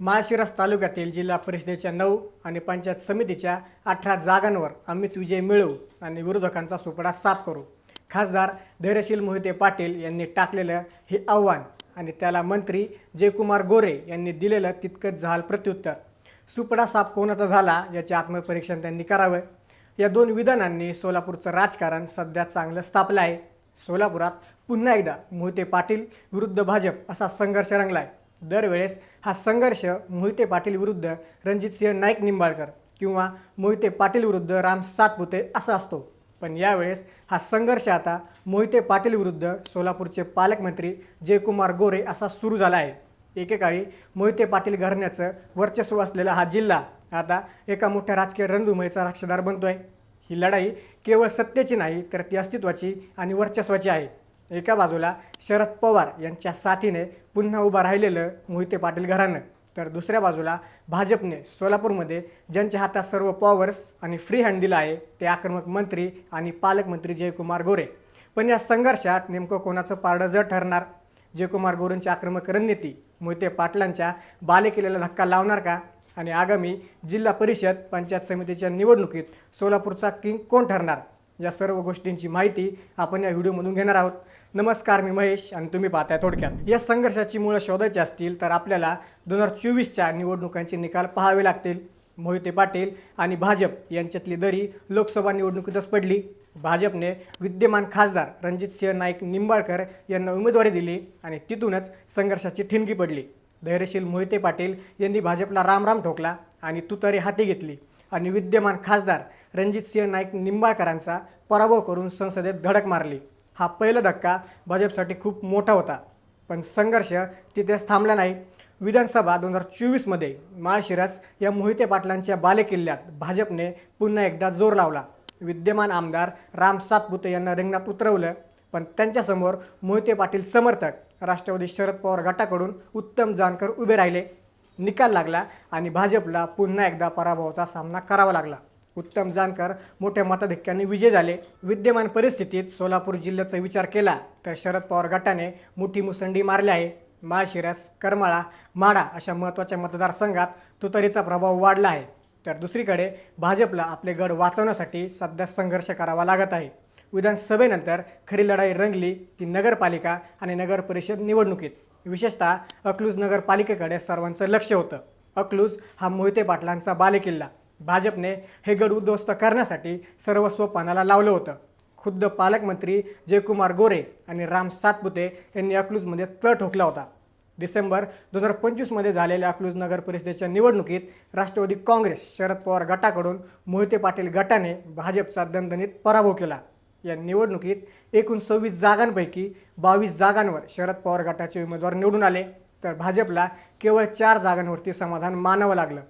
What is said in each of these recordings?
माळशिरस तालुक्यातील जिल्हा परिषदेच्या नऊ आणि पंचायत समितीच्या अठरा जागांवर आम्हीच विजय मिळवू आणि विरोधकांचा सुपडा साफ करू. खासदार धैर्यशील मोहिते पाटील यांनी टाकलेलं हे आव्हान आणि त्याला मंत्री जयकुमार गोरे यांनी दिलेलं तितकंच झाल प्रत्युत्तर. सुपडा साफ कोणाचा झाला याचे आत्मपरीक्षण त्यांनी करावं. या दोन विधानांनी सोलापूरचं राजकारण सध्या चांगलं स्थापलं आहे. सोलापुरात पुन्हा एकदा मोहिते पाटील विरुद्ध भाजप असा संघर्ष रंगलाय. दरवेळेस हा संघर्ष मोहिते पाटील विरुद्ध रणजितसिंह नाईक निंबाळकर किंवा मोहिते पाटील विरुद्ध राम सातपुते असा असतो. पण यावेळेस हा संघर्ष आता मोहिते पाटील विरुद्ध सोलापूरचे पालकमंत्री जयकुमार गोरे असा सुरू झाला आहे. एकेकाळी मोहिते पाटील घराण्याचं वर्चस्व असलेला हा जिल्हा आता एका मोठ्या राजकीय रणधुमळीचा राक्षदार बनतो आहे ही लढाई केवळ सत्तेची नाही तर ती अस्तित्वाची आणि वर्चस्वाची आहे. एका बाजूला शरद पवार यांच्या साथीने पुन्हा उभं राहिलेलं मोहिते पाटील घराणं. तर दुसऱ्या बाजूला भाजपने सोलापूरमध्ये ज्यांच्या हातात सर्व पॉवर्स आणि फ्री हँड दिला आहे ते आक्रमक मंत्री आणि पालकमंत्री जयकुमार गोरे. पण या संघर्षात नेमकं कोणाचं पारडं जड ठरणार? जयकुमार गोरेंची आक्रमक रणनीती मोहिते पाटलांच्या बालेकिल्ल्याला धक्का लावणार का? आणि आगामी जिल्हा परिषद पंचायत समितीच्या निवडणुकीत सोलापूरचा किंग कोण ठरणार? या सर्व गोष्टींची माहिती आपण या व्हिडिओमधून घेणार आहोत. नमस्कार मी महेश आणि तुम्ही पाहताय थोडक्यात. या संघर्षाची मुळं शोधायची असतील तर आपल्याला दोन हजार चोवीसच्या निवडणुकांचे निकाल पाहावे लागतील. मोहिते पाटील आणि भाजप यांच्यातली दरी लोकसभा निवडणुकीतच पडली. भाजपने विद्यमान खासदार रणजितसिंह नाईक निंबाळकर यांना उमेदवारी दिली आणि तिथूनच संघर्षाची ठिणगी पडली. धैर्यशील मोहिते पाटील यांनी भाजपला रामराम ठोकला आणि तुतारी हाती घेतली. आणि विद्यमान खासदार रणजितसिंह नाईक निंबाळकरांचा पराभव करून संसदेत धडक मारली. हा पहिला धक्का भाजपसाठी खूप मोठा होता. पण संघर्ष तिथेच थांबला नाही. विधानसभा दोन हजार चोवीसमध्ये माळशिरस या मोहिते पाटलांच्या बालेकिल्ल्यात भाजपने पुन्हा एकदा जोर लावला. विद्यमान आमदार राम सातपुते यांना रिंगणात उतरवलं पण त्यांच्यासमोर मोहिते पाटील समर्थक राष्ट्रवादी शरद पवार गटाकडून उत्तम जानकर उभे राहिले. निकाल लागला आणि भाजपला पुन्हा एकदा पराभवाचा सामना करावा लागला. उत्तम जानकर मोठ्या मताधिक्याने विजय झाले. विद्यमान परिस्थितीत सोलापूर जिल्ह्याचा विचार केला तर शरद पवार गटाने मोठी मुसंडी मारली आहे. माळशिरस करमाळा माडा अशा महत्त्वाच्या मतदारसंघात तुतारीचा प्रभाव वाढला आहे. तर दुसरीकडे भाजपला आपले गड वाचवण्यासाठी सध्या संघर्ष करावा लागत आहे. विधानसभेनंतर खरी लढाई रंगली ती नगरपालिका आणि नगर परिषद निवडणुकीत. विशेषतः अकलूज नगरपालिकेकडे सर्वांचं लक्ष होतं. अकलूज हा मोहिते पाटलांचा बालेकिल्ला. भाजपने हे गड उद्ध्वस्त करण्यासाठी सर्वस्व पानाला लावलं होतं. खुद्द पालकमंत्री जयकुमार गोरे आणि राम सातपुते यांनी अकलूजमध्ये तळ ठोकला होता. डिसेंबर दोन हजार पंचवीसमध्ये झालेल्या अकलूज नगर परिषदेच्या निवडणुकीत राष्ट्रवादी काँग्रेस शरद पवार गटाकडून मोहिते पाटील गटाने भाजपचा दणदणीत पराभव केला. या निवडणुकीत एकूण सव्वीस जागांपैकी बावीस जागांवर शरद पवार गटाचे उमेदवार निवडून आले. तर भाजपला केवळ चार जागांवरती समाधान मानावं लागलं.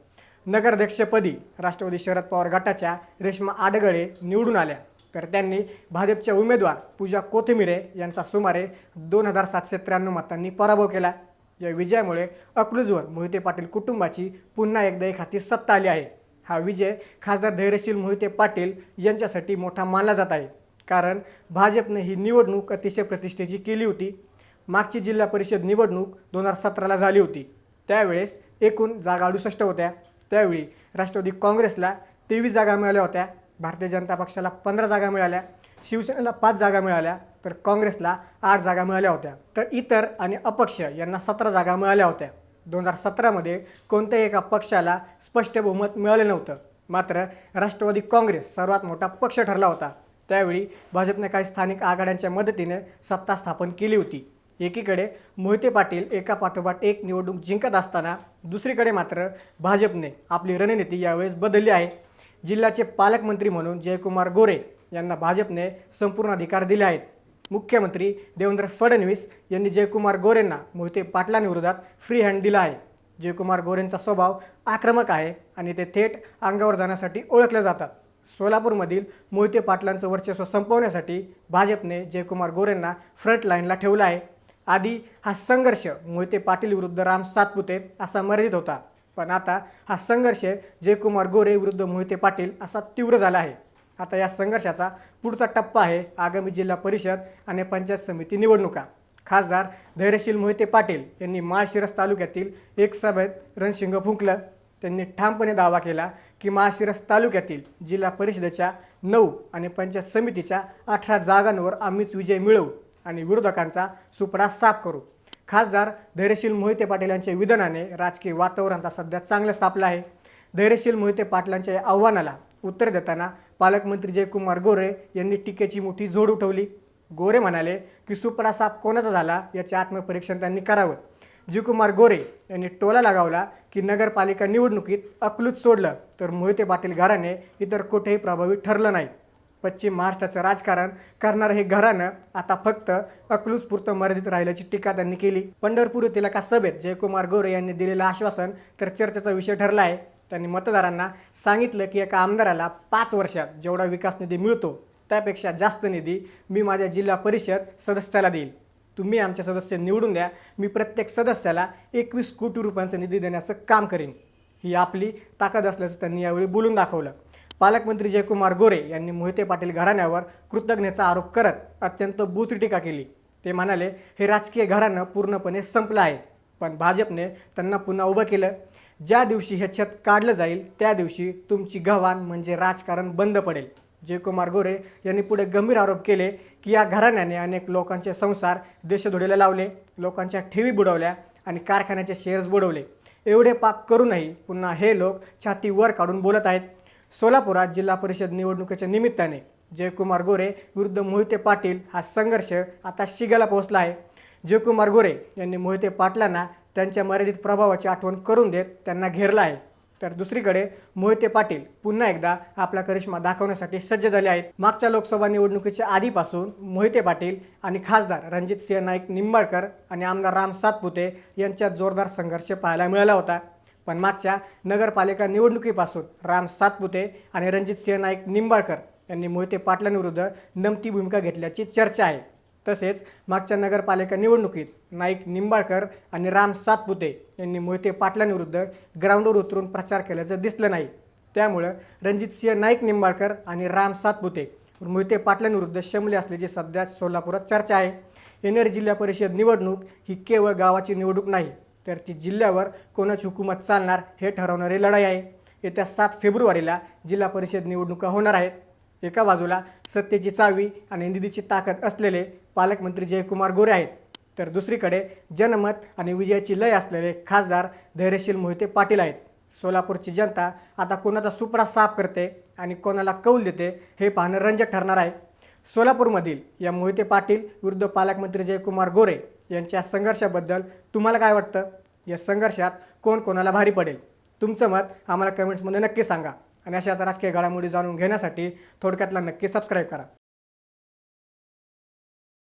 नगराध्यक्षपदी राष्ट्रवादी शरद पवार गटाच्या रेश्मा आडगळे निवडून आल्या. तर त्यांनी भाजपच्या उमेदवार पूजा कोथिमिरे यांचा सुमारे दोन हजार सातशे त्र्याण्णव मतांनी पराभव केला. या विजयामुळे अकलूजवर मोहिते पाटील कुटुंबाची पुन्हा एकदा एक हाती सत्ता आली आहे. हा विजय खासदार धैर्यशील मोहिते पाटील यांच्यासाठी मोठा मानला जात आहे. कारण भाजपने ही निवडणूक अतिशय प्रतिष्ठेची केली होती. मागची जिल्हा परिषद निवडणूक दोन हजार सतराला झाली होती. त्यावेळेस एकूण जागा अडुसष्ट होत्या. त्यावेळी राष्ट्रवादी काँग्रेसला तेवीस जागा मिळाल्या होत्या. भारतीय जनता पक्षाला पंधरा जागा मिळाल्या. शिवसेनेला पाच जागा मिळाल्या. तर काँग्रेसला आठ जागा मिळाल्या होत्या. तर इतर आणि अपक्ष यांना सतरा जागा मिळाल्या होत्या. दोन हजार सतरामध्ये कोणत्याही एका पक्षाला स्पष्ट बहुमत मिळालं नव्हतं. मात्र राष्ट्रवादी काँग्रेस सर्वात मोठा पक्ष ठरला होता. त्यावेळी भाजपने काही स्थानिक आघाड्यांच्या मदतीने सत्ता स्थापन केली होती. एकीकडे मोहिते पाटील एका पाठोपाठ एक निवडणूक जिंकत असताना दुसरीकडे मात्र भाजपने आपली रणनीती यावेळेस बदलली आहे. जिल्ह्याचे पालकमंत्री म्हणून जयकुमार गोरे यांना भाजपने संपूर्ण अधिकार दिले आहेत. मुख्यमंत्री देवेंद्र फडणवीस यांनी जयकुमार गोरेंना मोहिते पाटलांविरोधात फ्री हँड दिला आहे. जयकुमार गोरेंचा स्वभाव आक्रमक आहे आणि ते थेट अंगावर जाण्यासाठी ओळखले जातात. सोलापूरमधील मोहिते पाटलांचं वर्चस्व संपवण्यासाठी भाजपने जयकुमार गोरेंना फ्रंट लाईनला ठेवलं आहे. आधी हा संघर्ष मोहिते पाटील विरुद्ध राम सातपुते असा मर्यादित होता. पण आता हा संघर्ष जयकुमार गोरे विरुद्ध मोहिते पाटील असा तीव्र झाला आहे. आता या संघर्षाचा पुढचा टप्पा आहे आगामी जिल्हा परिषद आणि पंचायत समिती निवडणुका. खासदार धैर्यशील मोहिते पाटील यांनी माळशिरस तालुक्यातील एक सभेत रणशिंग फुंकलं. त्यांनी ठामपणे दावा केला की माळशिरस तालुक्यातील जिल्हा परिषदेच्या नऊ आणि पंचायत समितीच्या अठरा जागांवर आम्हीच विजय मिळवू आणि विरोधकांचा सुपडा साफ करू. खासदार धैर्यशील मोहिते पाटील यांच्या विधानाने राजकीय वातावरण आता सध्या चांगलं स्थापलं आहे. धैर्यशील मोहिते पाटलांच्या या आव्हानाला उत्तर देताना पालकमंत्री जयकुमार गोरे यांनी टीकेची मोठी जोड उठवली गोरे म्हणाले की सुपडा साफ कोणाचा झाला याचे आत्मपरीक्षण त्यांनी करावं. जीवकुमार गोरे यांनी टोला लगावला की नगरपालिका निवडणुकीत अकलूत सोडलं तर मोहिते पाटील घराणे इतर कुठेही प्रभावी ठरलं नाही. पश्चिम महाराष्ट्राचं राजकारण करणारं हे घराणं आता फक्त अकलूजपुरतं मर्यादित राहिल्याची टीका त्यांनी केली. पंढरपूर येथील एका सभेत जयकुमार गोरे यांनी दिलेलं आश्वासन तर चर्चेचा विषय ठरला आहे. त्यांनी मतदारांना सांगितलं की एका आमदाराला पाच वर्षात जेवढा विकास निधी मिळतो त्यापेक्षा जास्त निधी मी माझ्या जिल्हा परिषद सदस्याला देईल. तुम्ही आमचे सदस्य निवडून द्या. मी प्रत्येक सदस्याला एकवीस कोटी रुपयांचा निधी देण्याचं काम करेन. ही आपली ताकद असल्याचं त्यांनी यावेळी बोलून दाखवलं. पालकमंत्री जयकुमार गोरे यांनी मोहिते पाटील घराण्यावर कृतज्ञतेचा आरोप करत अत्यंत बुचरी टीका केली. ते म्हणाले हे राजकीय घराणं पूर्णपणे संपलं आहे. पण भाजपने त्यांना पुन्हा उभं केलं. ज्या दिवशी हे छत काढलं जाईल त्या दिवशी तुमची गव्हाण म्हणजे राजकारण बंद पडेल. जयकुमार गोरे यांनी पुढे गंभीर आरोप केले की या घराण्याने अनेक लोकांचे संसार देशधोडीला लावले लोकांच्या ठेवी बुडवल्या आणि कारखान्याचे शेअर्स बुडवले. एवढे पाप करूनही पुन्हा हे लोक छाती वर काढून बोलत आहेत. सोलापुरात जिल्हा परिषद निवडणुकीच्या निमित्ताने जयकुमार गोरे विरुद्ध मोहिते पाटील हा संघर्ष आता शिगाला पोहोचला आहे. जयकुमार गोरे यांनी मोहिते पाटलांना त्यांच्या मर्यादित प्रभावाची आठवण करून देत त्यांना घेरला आहे. तर दुसरीकडे मोहिते पाटील पुन्हा एकदा आपला करिश्मा दाखवण्यासाठी सज्ज झाले आहेत. मागच्या लोकसभा निवडणुकीच्या आधीपासून मोहिते पाटील आणि खासदार रणजित सिंह नाईक निंबाळकर आणि आमदार राम सातपुते यांच्यात जोरदार संघर्ष पाहायला मिळाला होता. पण मागच्या नगरपालिका निवडणुकीपासून राम सातपुते आणि रणजित सिंह नाईक निंबाळकर यांनी मोहिते पाटलांविरुद्ध नमती भूमिका घेतल्याची चर्चा आहे. तसेच मागच्या नगरपालिका निवडणुकीत नाईक निंबाळकर आणि राम सातपुते यांनी मोहिते पाटलांविरुद्ध ग्राउंडवर उतरून प्रचार केल्याचं दिसलं नाही. त्यामुळं रणजित सिंह नाईक निंबाळकर आणि राम सातपुते मोहिते पाटलांविरुद्ध शमले असल्याची सध्या सोलापुरात चर्चा आहे. येणारी जिल्हा परिषद निवडणूक ही केवळ गावाची निवडणूक नाही तर ती जिल्ह्यावर कोणाची हुकूमत चालणार हे ठरवणारी लढाई आहे. येत्या सात फेब्रुवारीला जिल्हा परिषद निवडणुका होणार आहेत. एका बाजूला सत्तेची चावी आणि निधीची ताकद असलेले पालकमंत्री जयकुमार गोरे आहेत. तर दुसरीकडे जनमत आणि विजयाची लय असलेले खासदार धैर्यशील मोहिते पाटील आहेत. सोलापूरची जनता आता कोणाचा सुपडा साफ करते आणि कोणाला कौल देते हे पाहणं रंजक ठरणार आहे. सोलापूरमधील या मोहिते पाटील विरुद्ध पालकमंत्री जयकुमार गोरे यांच्या संघर्षाबद्दल तुम्हाला काय वाटतं? या संघर्षात कोण कोणाला भारी पडेल? तुमचं मत आम्हाला कमेंट्समध्ये नक्की सांगा आणि अशाच राजकीय घडामोडी जाणून घेण्यासाठी थोडक्यातला नक्की सबस्क्राईब करा.